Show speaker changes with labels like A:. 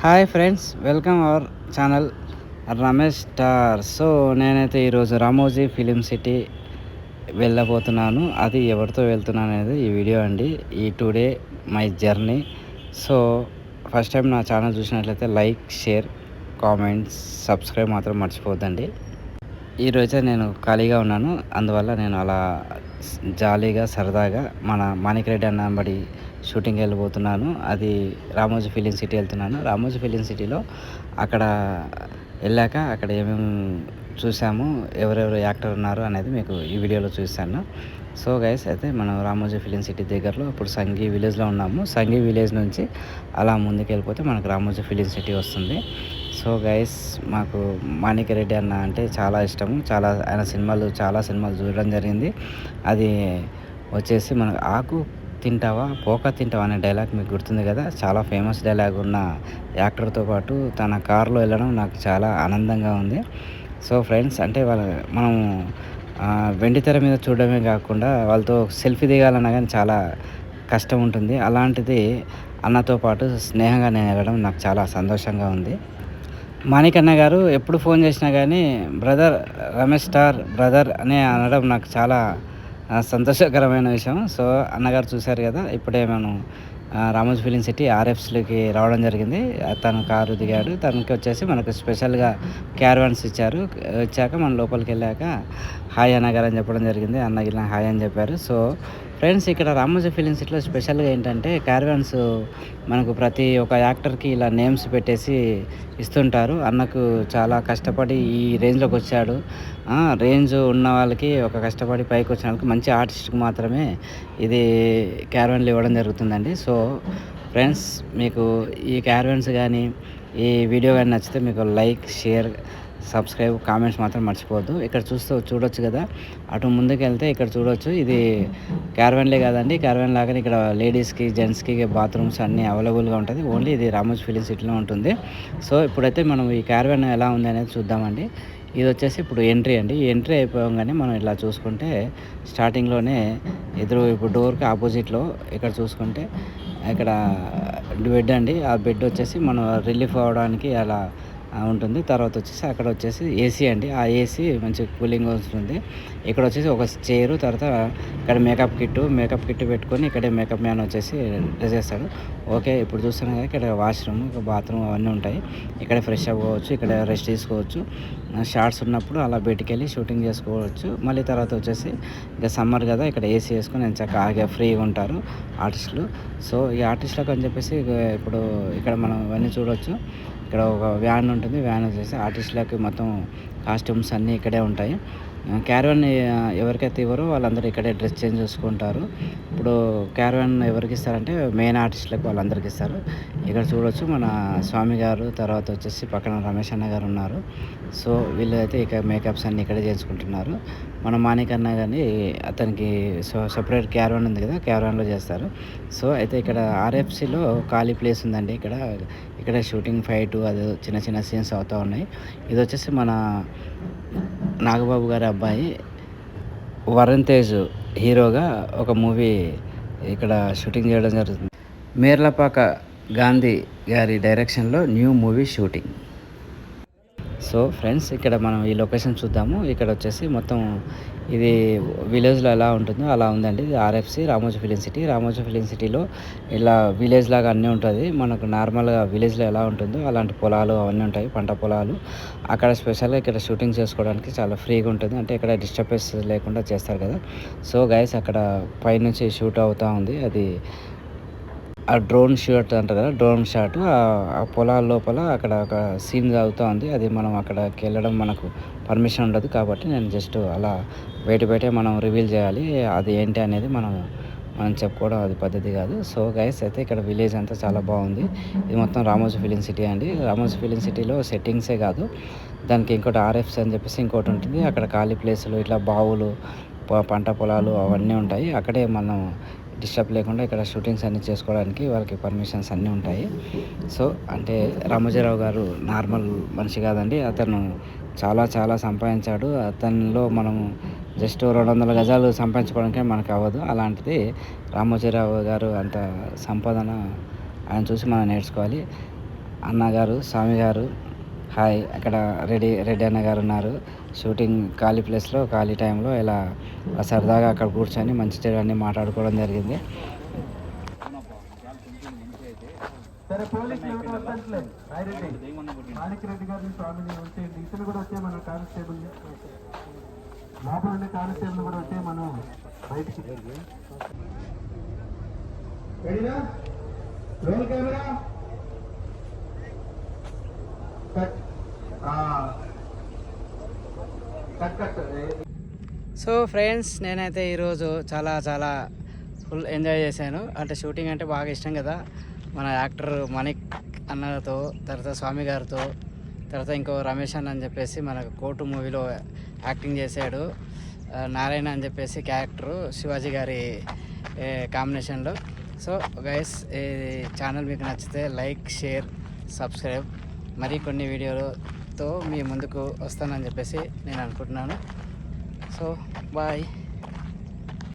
A: Hi friends welcome our channel Ramesh star. So నేనైతే ఈరోజు Ramoji film city వెళ్ళబోతున్నాను. అది ఎవరితో వెళ్తున్నాను అనేది ఈ వీడియో అండి. ఈ today my journey. So first time నా ఛానల్ చూసినట్లయితే లైక్ షేర్ కామెంట్స్ సబ్స్క్రైబ్ మాత్రం మర్చిపోద్దండి. ఈరోజే నేను ఖాళీగా ఉన్నాను. అందువల్ల నేను అలా జాలీగా సరదాగా మన మాణిక్రెడ్డి అన్నబడి షూటింగ్ వెళ్ళిపోతున్నాను అది రామోజీ ఫిలిం సిటీ వెళ్తున్నాను. రామోజీ ఫిలిం సిటీలో అక్కడ వెళ్ళాక అక్కడ ఏమేమి చూసాము ఎవరెవరు యాక్టర్ ఉన్నారు అనేది మీకు ఈ వీడియోలో చూస్తాను. సో గైస్ అయితే మనం రామోజీ ఫిలిం సిటీ దగ్గరలో ఇప్పుడు సంఘీ విలేజ్లో ఉన్నాము. సంఘీ విలేజ్ నుంచి అలా ముందుకు వెళ్ళిపోతే మనకు రామోజీ ఫిలిం సిటీ వస్తుంది. సో గైస్ మాకు మాణిక్య రెడ్డి అన్న అంటే చాలా ఇష్టము. చాలా ఆయన సినిమాలు చాలా సినిమాలు చూడడం జరిగింది. అది వచ్చేసి మనకు ఆకు తింటావా? పోక తింటావా? అనే డైలాగ్ మీకు గుర్తుంది కదా? చాలా ఫేమస్ డైలాగ్ ఉన్న యాక్టర్తో పాటు తన కారులో వెళ్ళడం నాకు చాలా ఆనందంగా ఉంది. సో ఫ్రెండ్స్ అంటే వాళ్ళ మనం వెండితెర వెండి తెర మీద చూడడమే కాకుండా వాళ్ళతో సెల్ఫీ దిగాలన్నా కానీ చాలా కష్టం ఉంటుంది. అలాంటిది అన్నతో పాటు స్నేహంగా నేను వెళ్ళడం నాకు చాలా సంతోషంగా ఉంది. మాణికన్న గారు ఎప్పుడు ఫోన్ చేసినా కానీ బ్రదర్ రమేష్ స్టార్ బ్రదర్ అని అనడం నాకు చాలా సంతోషకరమైన విషయం. సో అన్నగారు చూశారు కదా ఇప్పుడే మనం రామోజ్ రామోజీ ఫిలిం సిటీ ఆర్ఎఫ్స్లోకి రావడం జరిగింది. తను కారు దిగాడు. తనకి వచ్చేసి మనకు స్పెషల్గా క్యారవాన్స్ ఇచ్చారు. వచ్చాక మనం లోపలికి వెళ్ళాక హాయ్ అన్నగారు అని చెప్పడం జరిగింది. అన్నకి హాయ్ అని చెప్పారు. సో ఫ్రెండ్స్ ఇక్కడ రామోజీ ఫిలిం సిటీలో స్పెషల్గా ఏంటంటే క్యారవాన్స్ మనకు ప్రతి ఒక్క యాక్టర్కి ఇలా నేమ్స్ పెట్టేసి ఇస్తుంటారు. అన్నకు చాలా కష్టపడి ఈ రేంజ్లోకి వచ్చాడు. రేంజ్ ఉన్న వాళ్ళకి ఒక కష్టపడి పైకి వచ్చిన వాళ్ళకి మంచి ఆర్టిస్ట్కి మాత్రమే ఇది క్యారవాన్లు ఇవ్వడం జరుగుతుందండి. సో ఫ్రెండ్స్ మీకు ఈ క్యారవాన్స్ కానీ ఈ వీడియో కానీ నచ్చితే మీకు లైక్ షేర్ సబ్స్క్రైబ్ కామెంట్స్ మాత్రం మర్చిపోవద్దు. ఇక్కడ చూస్తూ చూడొచ్చు కదా. అటు ముందుకు వెళ్తే ఇక్కడ చూడొచ్చు. ఇది క్యారవెన్లే కాదండి. క్యారవెన్ లాగానే ఇక్కడ లేడీస్కి జెంట్స్కి బాత్రూమ్స్ అన్నీ అవైలబుల్గా ఉంటుంది. ఓన్లీ ఇది రామోజ్ ఫిలిం సిటీలో ఉంటుంది. సో ఇప్పుడైతే మనం ఈ క్యారవెన్ ఎలా ఉంది అనేది చూద్దామండి. ఇది వచ్చేసి ఇప్పుడు ఎంట్రీ అండి. ఎంట్రీ అయిపోగానే మనం ఇలా చూసుకుంటే స్టార్టింగ్లోనే ఎదురు ఇప్పుడు డోర్కి ఆపోజిట్లో ఇక్కడ చూసుకుంటే ఇక్కడ బెడ్ అండి. ఆ బెడ్ వచ్చేసి మనం రిలీఫ్ అవ్వడానికి అలా ఉంటుంది. తర్వాత వచ్చేసి అక్కడ వచ్చేసి ఏసీ అండి. ఆ ఏసీ మంచి కూలింగ్ వస్తుంది ఇక్కడ వచ్చేసి ఒక చైరు తర్వాత ఇక్కడ మేకప్ కిట్ మేకప్ కిట్ పెట్టుకొని ఇక్కడే మేకప్ మ్యాన్ వచ్చేసి డ్రెస్ చేస్తాడు. ఓకే ఇప్పుడు చూస్తున్నాం కదా ఇక్కడ వాష్రూమ్ బాత్రూమ్ అవన్నీ ఉంటాయి. ఇక్కడ ఫ్రెష్ అవ్వచ్చు ఇక్కడ రెస్ట్ తీసుకోవచ్చు. షార్ట్స్ ఉన్నప్పుడు అలా బయటికి వెళ్ళి షూటింగ్ చేసుకోవచ్చు. మళ్ళీ తర్వాత వచ్చేసి ఇక సమ్మర్ కదా ఇక్కడ ఏసీ వేసుకొని నేను చక్కగా ఆగే ఫ్రీగా ఉంటారు ఆర్టిస్టులు. సో ఈ ఆర్టిస్టులకు అని చెప్పేసి ఇప్పుడు ఇక్కడ మనం ఇవన్నీ చూడవచ్చు ఇక్కడ ఒక వ్యాన్ ఉంటుంది. వ్యాన్ వచ్చేసి ఆర్టిస్టులకి మొత్తం కాస్ట్యూమ్స్ అన్నీ ఇక్కడే ఉంటాయి. క్యారవాన్ ఎవరికైతే ఇవ్వరో వాళ్ళందరూ ఇక్కడే డ్రెస్ చేంజ్ చేసుకుంటారు. ఇప్పుడు క్యారవాన్ ఎవరికి ఇస్తారంటే మెయిన్ ఆర్టిస్టులకు వాళ్ళందరికీ ఇస్తారు. ఇక్కడ చూడొచ్చు మన స్వామి గారు తర్వాత వచ్చేసి పక్కన రమేష్ అన్న గారు ఉన్నారు. సో వీళ్ళు అయితే ఇక మేకప్స్ అన్నీ ఇక్కడే చేసుకుంటున్నారు మన మాణిక్ అన్న కానీ అతనికి సో సపరేట్ క్యారవాన్ ఉంది కదా క్యారవాన్లో చేస్తారు. సో అయితే ఇక్కడ ఆర్ఎఫ్సిలో ఖాళీ ప్లేస్ ఉందండి. ఇక్కడ ఇక్కడ షూటింగ్ ఫైట్ అది చిన్న చిన్న సీన్స్ అవుతూ ఉన్నాయి. ఇది వచ్చేసి మన నాగబాబు గారి అబ్బాయి వరుణ్ తేజ్ హీరోగా ఒక మూవీ ఇక్కడ షూటింగ్ చేయడం జరుగుతుంది. మేర్లపాక గాంధీ గారి డైరెక్షన్లో new movie shooting. So friends ఇక్కడ మనం ఈ లొకేషన్ చూద్దాము. ఇక్కడ వచ్చేసి మొత్తం ఇది విలేజ్లో ఎలా ఉంటుందో అలా ఉందండి. ఇది RFC Ramoji film city. Ramoji film సిటీలో ఇలా విలేజ్ లాగా అన్నీ ఉంటుంది. మనకు నార్మల్గా విలేజ్లో ఎలా ఉంటుందో అలాంటి పొలాలు అవన్నీ ఉంటాయి పంట పొలాలు. అక్కడ స్పెషల్గా ఇక్కడ షూటింగ్ చేసుకోవడానికి చాలా ఫ్రీగా ఉంటుంది. అంటే ఇక్కడ డిస్టర్బెన్స్ లేకుండా చేస్తారు కదా. సో గైస్ అక్కడ పైనుంచి షూట్ అవుతూ ఉంది. అది ఆ డ్రోన్ షాట్ అంటారు కదా డ్రోన్ షాట్ ఆ పొలాల లోపల అక్కడ ఒక సీన్ అవుతూ ఉంది. అది మనం అక్కడికి వెళ్ళడం మనకు పర్మిషన్ ఉండదు కాబట్టి నేను జస్ట్ అలా బయట బయటే మనం రివీల్ చేయాలి. అది ఏంటి అనేది మనం మనం చెప్పుకోవడం అది పద్ధతి కాదు. సో గైస్ అయితే ఇక్కడ విలేజ్ అంతా చాలా బాగుంది. ఇది మొత్తం రామోజీ ఫిలిం సిటీ అండి. రామోజీ ఫిలిం సిటీలో సెట్టింగ్సే కాదు. దానికి ఇంకోటి ఆర్ఎఫ్స్ అని చెప్పేసి ఇంకోటి ఉంటుంది. అక్కడ ఖాళీ ప్లేసులు ఇట్లా బావులు పంట పొలాలు అవన్నీ ఉంటాయి. అక్కడే మనం డిస్టర్బ్ లేకుండా ఇక్కడ షూటింగ్స్ అన్నీ చేసుకోవడానికి వాళ్ళకి పర్మిషన్స్ అన్నీ ఉంటాయి. సో అంటే రామోజీరావు గారు నార్మల్ మనిషి కాదండి. అతను చాలా చాలా సంపాదించాడు. అతనిలో మనము జస్ట్ రెండు వందల గజాలు సంపాదించుకోవడానికే మనకు అవ్వదు. అలాంటిది రామోజీరావు గారు అంత సంపాదన ఆయన చూసి మనం నేర్చుకోవాలి. అన్నగారు స్వామి గారు హాయ్ అక్కడ రెడ్డి రెడ్డి అన్న గారు ఉన్నారు. షూటింగ్ ఖాళీ ప్లేస్లో ఖాళీ టైంలో ఇలా సరదాగా అక్కడ కూర్చొని మంచి చెడు అన్నీ మాట్లాడుకోవడం జరిగింది.
B: సరే పోలీసులు ఎవరు గారిని స్వామిని ఇతను కూడా వచ్చే మన కానిస్టేబుల్ లోపల ఉండే కానిస్టేబుల్ కూడా వచ్చే మనం బయటికి. రెడీనా? Roll camera? Cut.
A: So friends నేనైతే ఈరోజు చాలా చాలా ఫుల్ ఎంజాయ్ చేశాను. అంటే షూటింగ్ అంటే బాగా ఇష్టం కదా. మన యాక్టర్ మణిక్ అన్నతో తర్వాత స్వామి గారితో తర్వాత ఇంకో రమేష్ అన్న అని చెప్పేసి మన కోర్టు మూవీలో యాక్టింగ్ చేశాడు. నారాయణ అని చెప్పేసి క్యారెక్టరు శివాజీ గారి కాంబినేషన్లో. సో గైస్ ఈ ఛానల్ మీకు నచ్చితే లైక్ షేర్ సబ్స్క్రైబ్. మరి కొన్ని తో మీ ముందుకు వస్తానని చెప్పేసి నేను అనుకుంటున్నాను. So bye.